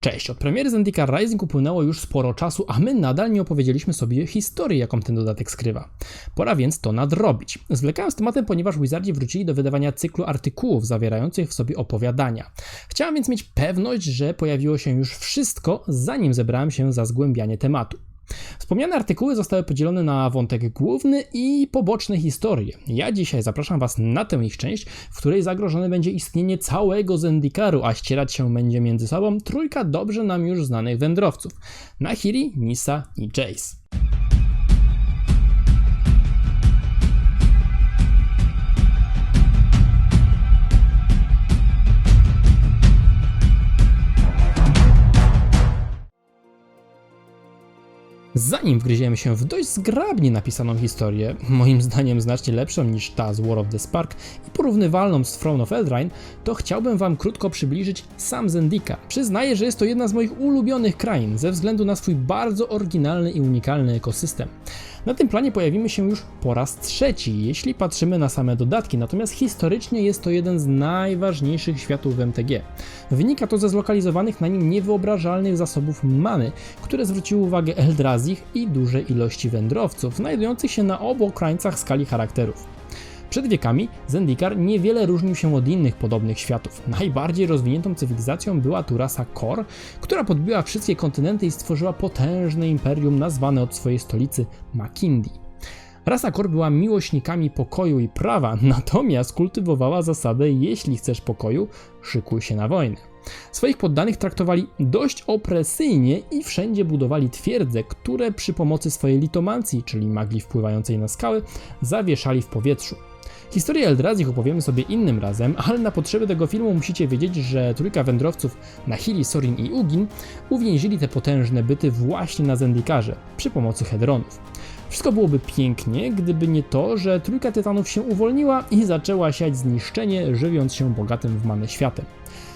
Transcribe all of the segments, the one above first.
Cześć, od premiery Zendikar Rising upłynęło już sporo czasu, a my nadal nie opowiedzieliśmy sobie historii, jaką ten dodatek skrywa. Pora więc to nadrobić. Zwlekałem z tematem, ponieważ Wizardzi wrócili do wydawania cyklu artykułów zawierających w sobie opowiadania. Chciałem więc mieć pewność, że pojawiło się już wszystko, zanim zebrałem się za zgłębianie tematu. Wspomniane artykuły zostały podzielone na wątek główny i poboczne historie. Ja dzisiaj zapraszam Was na tę ich część, w której zagrożone będzie istnienie całego Zendikaru, a ścierać się będzie między sobą trójka dobrze nam już znanych wędrowców: Nahiri, Nisa i Jace. Zanim wgryziemy się w dość zgrabnie napisaną historię, moim zdaniem znacznie lepszą niż ta z War of the Spark i porównywalną z Throne of Eldraine, to chciałbym Wam krótko przybliżyć sam Zendika. Przyznaję, że jest to jedna z moich ulubionych krain ze względu na swój bardzo oryginalny i unikalny ekosystem. Na tym planie pojawimy się już po raz trzeci, jeśli patrzymy na same dodatki, natomiast historycznie jest to jeden z najważniejszych światów w MTG. Wynika to ze zlokalizowanych na nim niewyobrażalnych zasobów many, które zwróciły uwagę Eldrazich i dużej ilości wędrowców, znajdujących się na obu krańcach skali charakterów. Przed wiekami Zendikar niewiele różnił się od innych podobnych światów. Najbardziej rozwiniętą cywilizacją była tu rasa Kor, która podbiła wszystkie kontynenty i stworzyła potężne imperium nazwane od swojej stolicy Makindi. Rasa Kor była miłośnikami pokoju i prawa, natomiast kultywowała zasadę jeśli chcesz pokoju, szykuj się na wojnę. Swoich poddanych traktowali dość opresyjnie i wszędzie budowali twierdze, które przy pomocy swojej litomancji, czyli magii wpływającej na skały, zawieszali w powietrzu. Historię Eldrazich opowiemy sobie innym razem, ale na potrzeby tego filmu musicie wiedzieć, że trójka wędrowców Nahili, Sorin i Ugin uwięzili te potężne byty właśnie na Zendikarze przy pomocy hedronów. Wszystko byłoby pięknie, gdyby nie to, że trójka tytanów się uwolniła i zaczęła siać zniszczenie, żywiąc się bogatym w manę światem.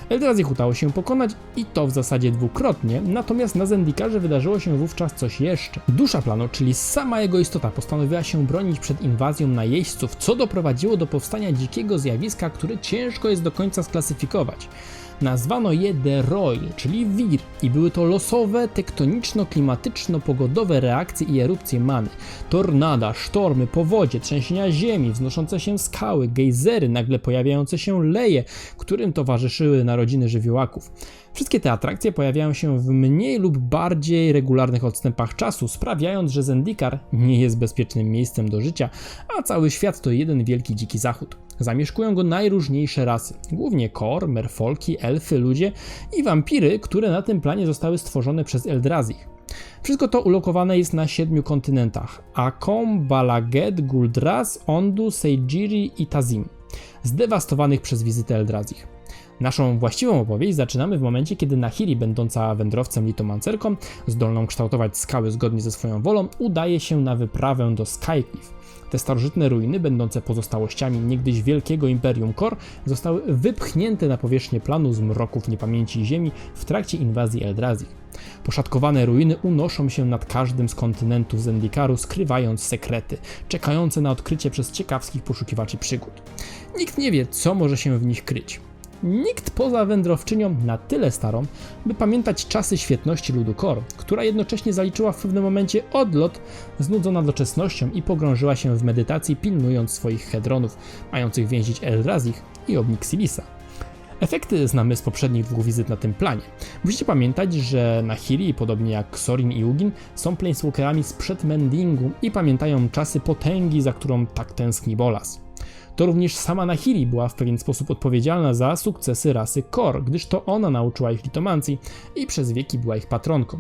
Eldrazich udało się pokonać i to w zasadzie dwukrotnie, natomiast na Zendikarze wydarzyło się wówczas coś jeszcze. Dusza planu, czyli sama jego istota, postanowiła się bronić przed inwazją najeźdźców, co doprowadziło do powstania dzikiego zjawiska, które ciężko jest do końca sklasyfikować. Nazwano je The Roil, czyli wir, i były to losowe, tektoniczno-klimatyczno-pogodowe reakcje i erupcje many. Tornada, sztormy, powodzie, trzęsienia ziemi, wznoszące się skały, gejzery, nagle pojawiające się leje, którym towarzyszyły narodziny żywiołaków. Wszystkie te atrakcje pojawiają się w mniej lub bardziej regularnych odstępach czasu, sprawiając, że Zendikar nie jest bezpiecznym miejscem do życia, a cały świat to jeden wielki dziki zachód. Zamieszkują go najróżniejsze rasy, głównie kor, merfolki, elfy, ludzie i wampiry, które na tym planie zostały stworzone przez Eldrazich. Wszystko to ulokowane jest na siedmiu kontynentach: Akom, Balaget, Guldraz, Ondu, Seijiri i Tazim, zdewastowanych przez wizytę Eldrazich. Naszą właściwą opowieść zaczynamy w momencie, kiedy Nahiri, będąca wędrowcem litomancerką, zdolną kształtować skały zgodnie ze swoją wolą, udaje się na wyprawę do Skycliff. Te starożytne ruiny, będące pozostałościami niegdyś wielkiego imperium Kor, zostały wypchnięte na powierzchnię planu z mroków niepamięci ziemi w trakcie inwazji Eldrazi. Poszatkowane ruiny unoszą się nad każdym z kontynentów Zendikaru, skrywając sekrety, czekające na odkrycie przez ciekawskich poszukiwaczy przygód. Nikt nie wie, co może się w nich kryć. Nikt poza wędrowczynią na tyle starą, by pamiętać czasy świetności ludu Kor, która jednocześnie zaliczyła w pewnym momencie odlot, znudzona doczesnością i pogrążyła się w medytacji, pilnując swoich hedronów, mających więzić Elrazich i Obnixilis'a. Efekty znamy z poprzednich dwóch wizyt na tym planie. Musicie pamiętać, że Nahiri, podobnie jak Sorin i Ugin, są planeswalkerami sprzed Mendingu i pamiętają czasy potęgi, za którą tak tęskni Bolas. To również sama Nahiri była w pewien sposób odpowiedzialna za sukcesy rasy Kor, gdyż to ona nauczyła ich litomancji i przez wieki była ich patronką.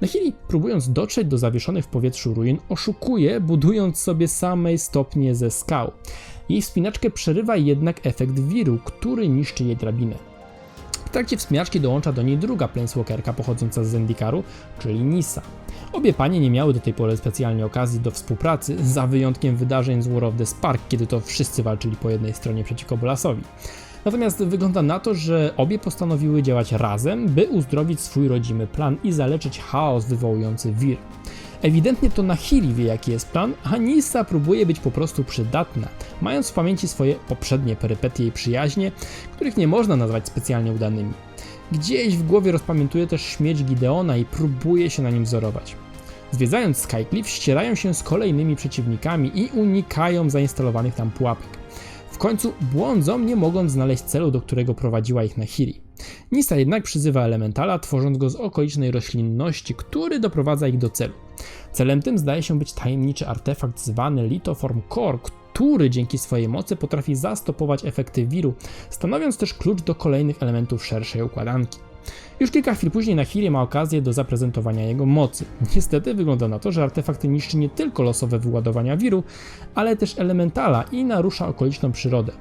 Nahiri, próbując dotrzeć do zawieszonych w powietrzu ruin, oszukuje, budując sobie samej stopnie ze skał. Jej wspinaczkę przerywa jednak efekt wiru, który niszczy jej drabinę. W trakcie wspinaczki dołącza do niej druga planeswalkerka pochodząca z Zendikaru, czyli Nisa. Obie panie nie miały do tej pory specjalnie okazji do współpracy, za wyjątkiem wydarzeń z War of the Spark, kiedy to wszyscy walczyli po jednej stronie przeciwko Bolasowi. Natomiast wygląda na to, że obie postanowiły działać razem, by uzdrowić swój rodzimy plan i zaleczyć chaos wywołujący wir. Ewidentnie to Nahiri wie jaki jest plan, a Nissa próbuje być po prostu przydatna, mając w pamięci swoje poprzednie perypetie i przyjaźnie, których nie można nazwać specjalnie udanymi. Gdzieś w głowie rozpamiętuje też śmierć Gideona i próbuje się na nim wzorować. Zwiedzając Skycliff, ścierają się z kolejnymi przeciwnikami i unikają zainstalowanych tam pułapek. W końcu błądzą, nie mogąc znaleźć celu, do którego prowadziła ich Nahiri. Nisa jednak przyzywa elementala, tworząc go z okolicznej roślinności, który doprowadza ich do celu. Celem tym zdaje się być tajemniczy artefakt zwany Lithoform Core, który dzięki swojej mocy potrafi zastopować efekty wiru, stanowiąc też klucz do kolejnych elementów szerszej układanki. Już kilka chwil później Nahiri ma okazję do zaprezentowania jego mocy. Niestety wygląda na to, że artefakt niszczy nie tylko losowe wyładowania wiru, ale też elementala i narusza okoliczną przyrodę.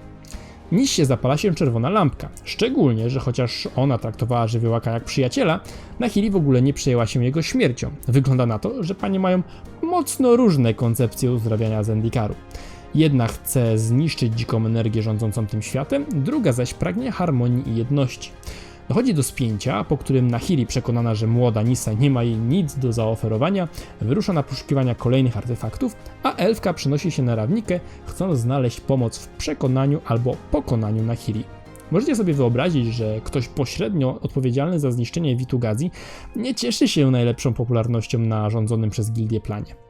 Niż się zapala się czerwona lampka. Szczególnie, że chociaż ona traktowała żywiołaka jak przyjaciela, Nahiri w ogóle nie przejęła się jego śmiercią. Wygląda na to, że panie mają mocno różne koncepcje uzdrawiania Zendikaru. Jedna chce zniszczyć dziką energię rządzącą tym światem, druga zaś pragnie harmonii i jedności. Dochodzi do spięcia, po którym Nahiri, przekonana, że młoda Nisa nie ma jej nic do zaoferowania, wyrusza na poszukiwania kolejnych artefaktów, a elfka przenosi się na rawnikę, chcąc znaleźć pomoc w przekonaniu albo pokonaniu Nahiri. Możecie sobie wyobrazić, że ktoś pośrednio odpowiedzialny za zniszczenie Witugazi nie cieszy się najlepszą popularnością na rządzonym przez gildię planie.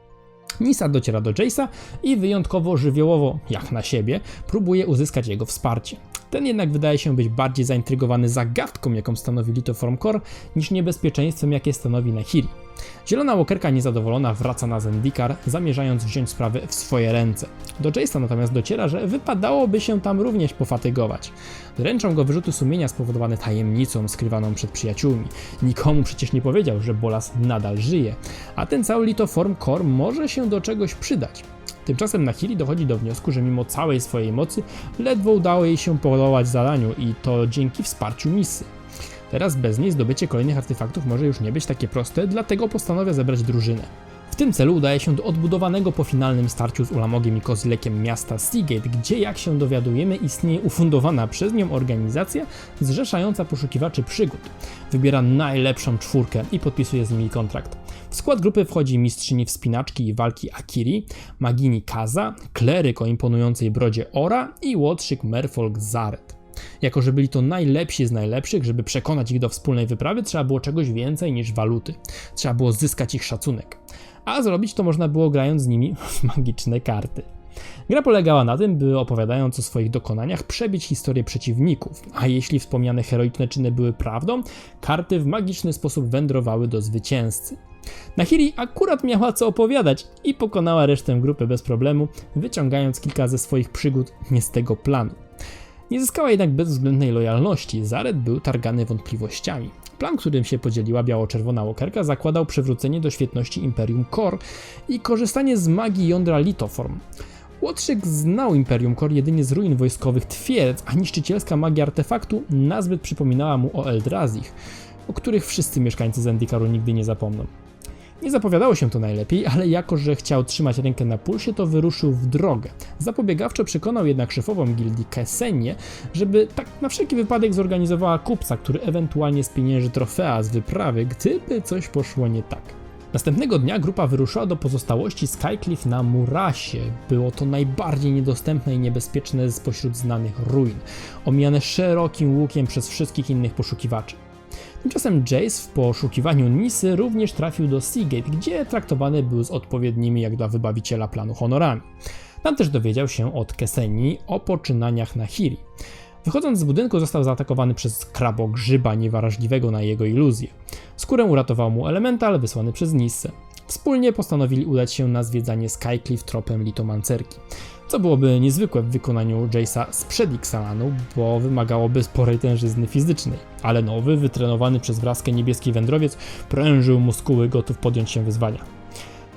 Nisa dociera do Jace'a i wyjątkowo żywiołowo, jak na siebie, próbuje uzyskać jego wsparcie. Ten jednak wydaje się być bardziej zaintrygowany zagadką, jaką stanowi Lithoform Core, niż niebezpieczeństwem, jakie stanowi Nahiri. Zielona Walkerka niezadowolona wraca na Zendikar, zamierzając wziąć sprawy w swoje ręce. Do Jace'a natomiast dociera, że wypadałoby się tam również pofatygować. Dręczą go wyrzuty sumienia spowodowane tajemnicą skrywaną przed przyjaciółmi. Nikomu przecież nie powiedział, że Bolas nadal żyje, a ten cały Lithoform Core może się do czegoś przydać. Tymczasem Nahili dochodzi do wniosku, że mimo całej swojej mocy ledwo udało jej się podołać zadaniu i to dzięki wsparciu Misy. Teraz bez niej zdobycie kolejnych artefaktów może już nie być takie proste, dlatego postanawia zebrać drużynę. W tym celu udaje się do odbudowanego po finalnym starciu z Ulamogiem i Kozlekiem miasta Seagate, gdzie jak się dowiadujemy istnieje ufundowana przez nią organizacja zrzeszająca poszukiwaczy przygód. Wybiera najlepszą czwórkę i podpisuje z nimi kontrakt. W skład grupy wchodzi mistrzyni wspinaczki i walki Akiri, magini Kaza, kleryk o imponującej brodzie Ora i łotrzyk Merfolk Zaret. Jako, że byli to najlepsi z najlepszych, żeby przekonać ich do wspólnej wyprawy, trzeba było czegoś więcej niż waluty. Trzeba było zyskać ich szacunek. A zrobić to można było grając z nimi w magiczne karty. Gra polegała na tym, by opowiadając o swoich dokonaniach przebić historię przeciwników, a jeśli wspomniane heroiczne czyny były prawdą, karty w magiczny sposób wędrowały do zwycięzcy. Nahiri akurat miała co opowiadać i pokonała resztę grupy bez problemu, wyciągając kilka ze swoich przygód nie z tego planu. Nie zyskała jednak bezwzględnej lojalności, Zaret był targany wątpliwościami. Plan, którym się podzieliła biało-czerwona łokerka, zakładał przywrócenie do świetności Imperium Core i korzystanie z magii jądra Lithoform. Łotrzyk znał Imperium Core jedynie z ruin wojskowych twierdz, a niszczycielska magia artefaktu nazbyt przypominała mu o Eldrazich, o których wszyscy mieszkańcy Zendikaru nigdy nie zapomną. Nie zapowiadało się to najlepiej, ale jako, że chciał trzymać rękę na pulsie, to wyruszył w drogę. Zapobiegawczo przekonał jednak szefową gildii Kesenię, żeby tak na wszelki wypadek zorganizowała kupca, który ewentualnie spienięży trofea z wyprawy, gdyby coś poszło nie tak. Następnego dnia grupa wyruszyła do pozostałości Skycliff na Murasie. Było to najbardziej niedostępne i niebezpieczne spośród znanych ruin, omijane szerokim łukiem przez wszystkich innych poszukiwaczy. Tymczasem Jace w poszukiwaniu Nisy również trafił do Seagate, gdzie traktowany był z odpowiednimi jak dla wybawiciela planu honorami. Tam też dowiedział się od Keseni o poczynaniach na Hiri. Wychodząc z budynku został zaatakowany przez krabogrzyba niewrażliwego na jego iluzję. Skórę uratował mu elemental wysłany przez Nissę. Wspólnie postanowili udać się na zwiedzanie Skycliff tropem litomancerki co byłoby niezwykłe w wykonaniu Jace'a sprzed Ixalanu, bo wymagałoby sporej tężyzny fizycznej. Ale nowy, wytrenowany przez wraskę niebieski wędrowiec prężył muskuły gotów podjąć się wyzwania.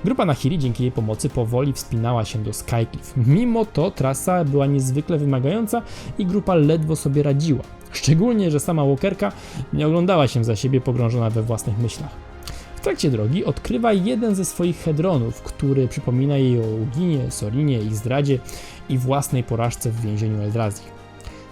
Grupa Nahiri dzięki jej pomocy powoli wspinała się do Skycliff. Mimo to trasa była niezwykle wymagająca i grupa ledwo sobie radziła. Szczególnie, że sama Walkerka nie oglądała się za siebie pogrążona we własnych myślach. W trakcie drogi odkrywa jeden ze swoich hedronów, który przypomina jej o Uginie, Sorinie, ich zdradzie i własnej porażce w więzieniu Eldrazi.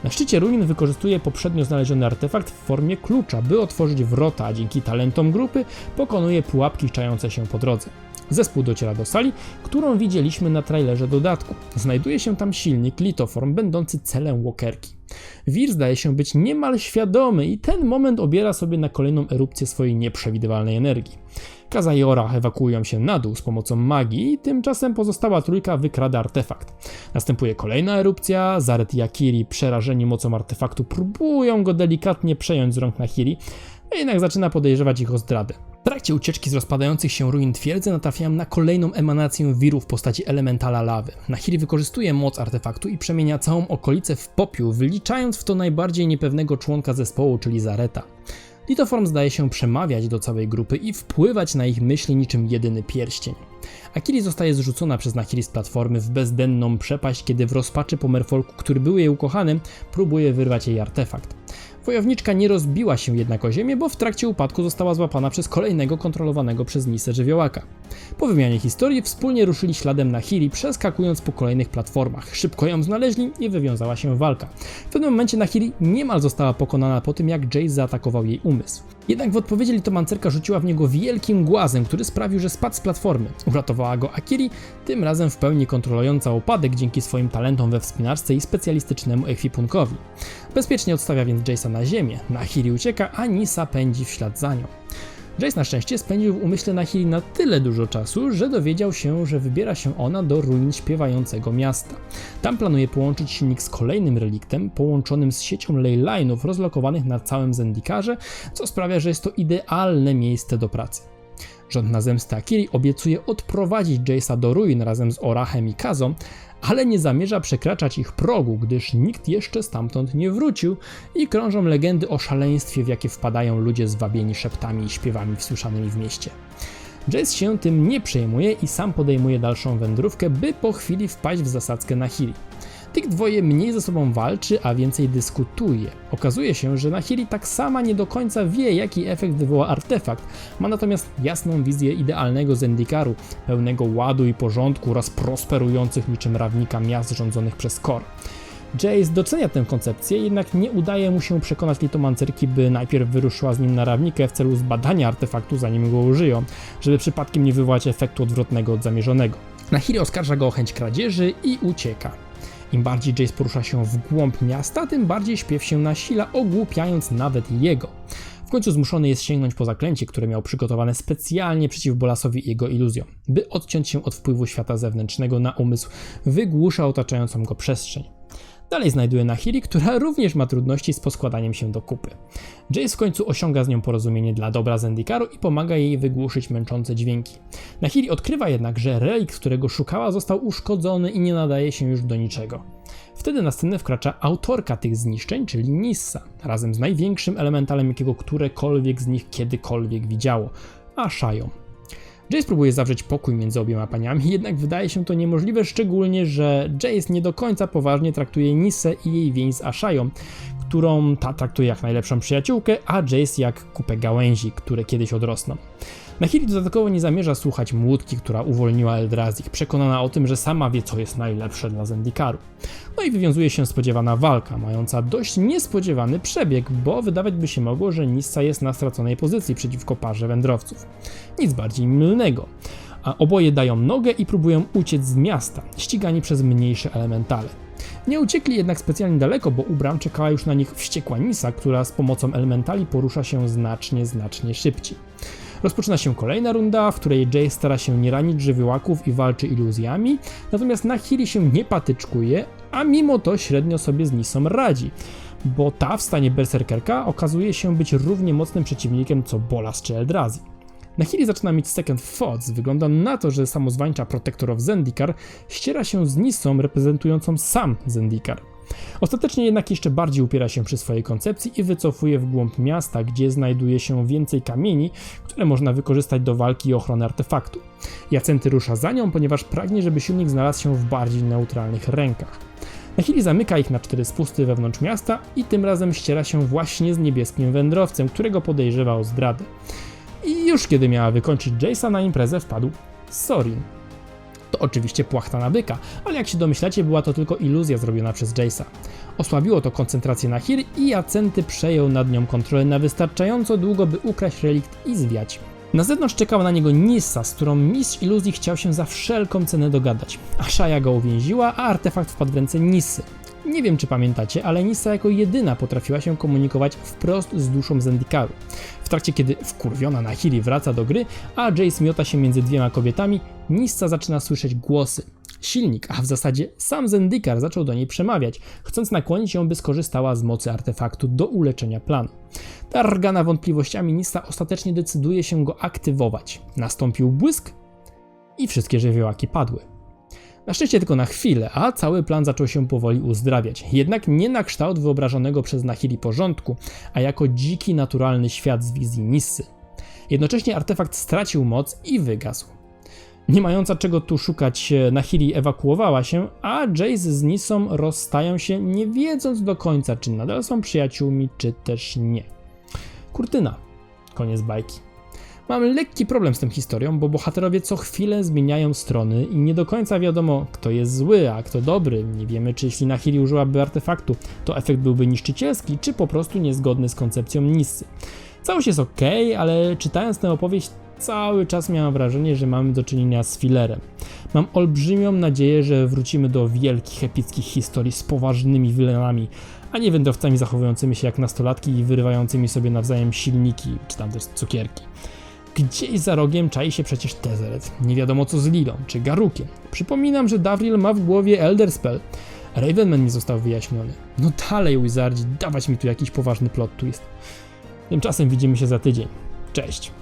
Na szczycie ruin wykorzystuje poprzednio znaleziony artefakt w formie klucza, by otworzyć wrota, a dzięki talentom grupy pokonuje pułapki czające się po drodze. Zespół dociera do sali, którą widzieliśmy na trailerze dodatku. Znajduje się tam silnik Litoform, będący celem Walkerki. Wir zdaje się być niemal świadomy i ten moment obiera sobie na kolejną erupcję swojej nieprzewidywalnej energii. Kaza i Ora ewakuują się na dół z pomocą magii i tymczasem pozostała trójka wykrada artefakt. Następuje kolejna erupcja, Zaret i Akiri przerażeni mocą artefaktu próbują go delikatnie przejąć z rąk Nahiri, a jednak zaczyna podejrzewać ich o zdradę. W trakcie ucieczki z rozpadających się ruin twierdzy natrafiam na kolejną emanację wiru w postaci elementala lawy. Nahiri wykorzystuje moc artefaktu i przemienia całą okolicę w popiół, wyliczając w to najbardziej niepewnego członka zespołu, czyli Zareta. Litoform zdaje się przemawiać do całej grupy i wpływać na ich myśli niczym jedyny pierścień. Akiri zostaje zrzucona przez Nahiri z platformy w bezdenną przepaść, kiedy w rozpaczy po Merfolku, który był jej ukochanym, próbuje wyrwać jej artefakt. Wojowniczka nie rozbiła się jednak o ziemię, bo w trakcie upadku została złapana przez kolejnego kontrolowanego przez Nisę żywiołaka. Po wymianie historii wspólnie ruszyli śladem na Hiri, przeskakując po kolejnych platformach. Szybko ją znaleźli i wywiązała się walka. W pewnym momencie Nahiri niemal została pokonana po tym, jak Jace zaatakował jej umysł. Jednak w odpowiedzi litomancerka rzuciła w niego wielkim głazem, który sprawił, że spadł z platformy. Uratowała go Akiri, tym razem w pełni kontrolująca upadek dzięki swoim talentom we wspinarce i specjalistycznemu ekwipunkowi. Bezpiecznie odstawia więc Jace'a na ziemię, Nahiri ucieka, a Nisa pędzi w ślad za nią. Jace na szczęście spędził w umyśle Nahiri na tyle dużo czasu, że dowiedział się, że wybiera się ona do ruin śpiewającego miasta. Tam planuje połączyć silnik z kolejnym reliktem, połączonym z siecią leyline'ów rozlokowanych na całym Zendikarze, co sprawia, że jest to idealne miejsce do pracy. Rządna zemsta Akiri obiecuje odprowadzić Jace'a do ruin razem z Orachem i Kazą, ale nie zamierza przekraczać ich progu, gdyż nikt jeszcze stamtąd nie wrócił i krążą legendy o szaleństwie, w jakie wpadają ludzie zwabieni szeptami i śpiewami wsłyszanymi w mieście. Jace się tym nie przejmuje i sam podejmuje dalszą wędrówkę, by po chwili wpaść w zasadzkę na Hiri. Tych dwoje mniej ze sobą walczy, a więcej dyskutuje. Okazuje się, że Nahiri tak sama nie do końca wie, jaki efekt wywoła artefakt. Ma natomiast jasną wizję idealnego Zendikaru, pełnego ładu i porządku oraz prosperujących niczym rawnika miast rządzonych przez Kor. Jace docenia tę koncepcję, jednak nie udaje mu się przekonać litomancerki, by najpierw wyruszyła z nim na rawnikę w celu zbadania artefaktu, zanim go użyją, żeby przypadkiem nie wywołać efektu odwrotnego od zamierzonego. Nahiri oskarża go o chęć kradzieży i ucieka. Im bardziej Jace porusza się w głąb miasta, tym bardziej śpiew się nasila, ogłupiając nawet jego. W końcu zmuszony jest sięgnąć po zaklęcie, które miał przygotowane specjalnie przeciw Bolasowi i jego iluzjom. By odciąć się od wpływu świata zewnętrznego na umysł, wygłusza otaczającą go przestrzeń. Dalej znajduje Nahiri, która również ma trudności z poskładaniem się do kupy. Jace w końcu osiąga z nią porozumienie dla dobra Zendikaru i pomaga jej wygłuszyć męczące dźwięki. Nahiri odkrywa jednak, że relikt, którego szukała, został uszkodzony i nie nadaje się już do niczego. Wtedy na scenę wkracza autorka tych zniszczeń, czyli Nissa, razem z największym elementalem, jakiego którekolwiek z nich kiedykolwiek widziało, Ashają. Jace próbuje zawrzeć pokój między obiema paniami, jednak wydaje się to niemożliwe, szczególnie, że Jace nie do końca poważnie traktuje Nissę i jej więź z Ashają, którą ta traktuje jak najlepszą przyjaciółkę, a Jace jak kupę gałęzi, które kiedyś odrosną. Nahiri dodatkowo nie zamierza słuchać młódki, która uwolniła Eldrazik, przekonana o tym, że sama wie, co jest najlepsze dla Zendikaru. No i wywiązuje się spodziewana walka, mająca dość niespodziewany przebieg, bo wydawać by się mogło, że Nissa jest na straconej pozycji przeciwko parze wędrowców. Nic bardziej mylnego. A oboje dają nogę i próbują uciec z miasta, ścigani przez mniejsze elementale. Nie uciekli jednak specjalnie daleko, bo u bram czekała już na nich wściekła Nisa, która z pomocą elementali porusza się znacznie, znacznie szybciej. Rozpoczyna się kolejna runda, w której Jace stara się nie ranić żywiołaków i walczy iluzjami, natomiast Nahiri się nie patyczkuje, a mimo to średnio sobie z Nisą radzi, bo ta w stanie berserkerka okazuje się być równie mocnym przeciwnikiem co Bolas czy Eldrazi. Nahiri zaczyna mieć second thoughts. Wygląda na to, że samozwańcza Protector of Zendikar ściera się z Nisą reprezentującą sam Zendikar. Ostatecznie jednak jeszcze bardziej upiera się przy swojej koncepcji i wycofuje w głąb miasta, gdzie znajduje się więcej kamieni, które można wykorzystać do walki i ochrony artefaktu. Jacenty rusza za nią, ponieważ pragnie, żeby silnik znalazł się w bardziej neutralnych rękach. Na chwili zamyka ich na cztery spusty wewnątrz miasta i tym razem ściera się właśnie z niebieskim wędrowcem, którego podejrzewa o zdradę. I już kiedy miała wykończyć Jace'a na imprezę wpadł Sorin. To oczywiście płachta na byka, ale jak się domyślacie, była to tylko iluzja zrobiona przez Jace'a. Osłabiło to koncentrację na Hir i Jacenty przejął nad nią kontrolę na wystarczająco długo, by ukraść relikt i zwiać. Na zewnątrz czekała na niego Nissa, z którą mistrz iluzji chciał się za wszelką cenę dogadać. Ashaya go uwięziła, a artefakt wpadł w ręce Nissy. Nie wiem czy pamiętacie, ale Nissa jako jedyna potrafiła się komunikować wprost z duszą Zendikaru. W trakcie kiedy wkurwiona Nahiri wraca do gry, a Jace miota się między dwiema kobietami, Nissa zaczyna słyszeć głosy. Silnik, a w zasadzie sam Zendikar zaczął do niej przemawiać, chcąc nakłonić ją, by skorzystała z mocy artefaktu do uleczenia planu. Targana wątpliwościami Nissa ostatecznie decyduje się go aktywować. Nastąpił błysk i wszystkie żywiołaki padły. Na szczęście tylko na chwilę, a cały plan zaczął się powoli uzdrawiać. Jednak nie na kształt wyobrażonego przez Nahili porządku, a jako dziki, naturalny świat z wizji Nissy. Jednocześnie artefakt stracił moc i wygasł. Nie mająca czego tu szukać, Nahili ewakuowała się, a Jace z Nissą rozstają się, nie wiedząc do końca, czy nadal są przyjaciółmi, czy też nie. Kurtyna. Koniec bajki. Mam lekki problem z tą historią, bo bohaterowie co chwilę zmieniają strony i nie do końca wiadomo, kto jest zły, a kto dobry. Nie wiemy, czy jeśli Nahiri użyłaby artefaktu, to efekt byłby niszczycielski, czy po prostu niezgodny z koncepcją Nissy. Całość jest ok, ale czytając tę opowieść, cały czas miałem wrażenie, że mamy do czynienia z filerem. Mam olbrzymią nadzieję, że wrócimy do wielkich, epickich historii z poważnymi wilenami, a nie wędrowcami zachowującymi się jak nastolatki i wyrywającymi sobie nawzajem silniki, czy tam też cukierki. Gdzieś za rogiem czai się przecież Tezeret. Nie wiadomo co z Lilą, czy Garukiem. Przypominam, że Davril ma w głowie Elder Spell. Ravenman nie został wyjaśniony. No dalej, Wizardzi, dawać mi tu jakiś poważny plot twist. Tymczasem widzimy się za tydzień. Cześć.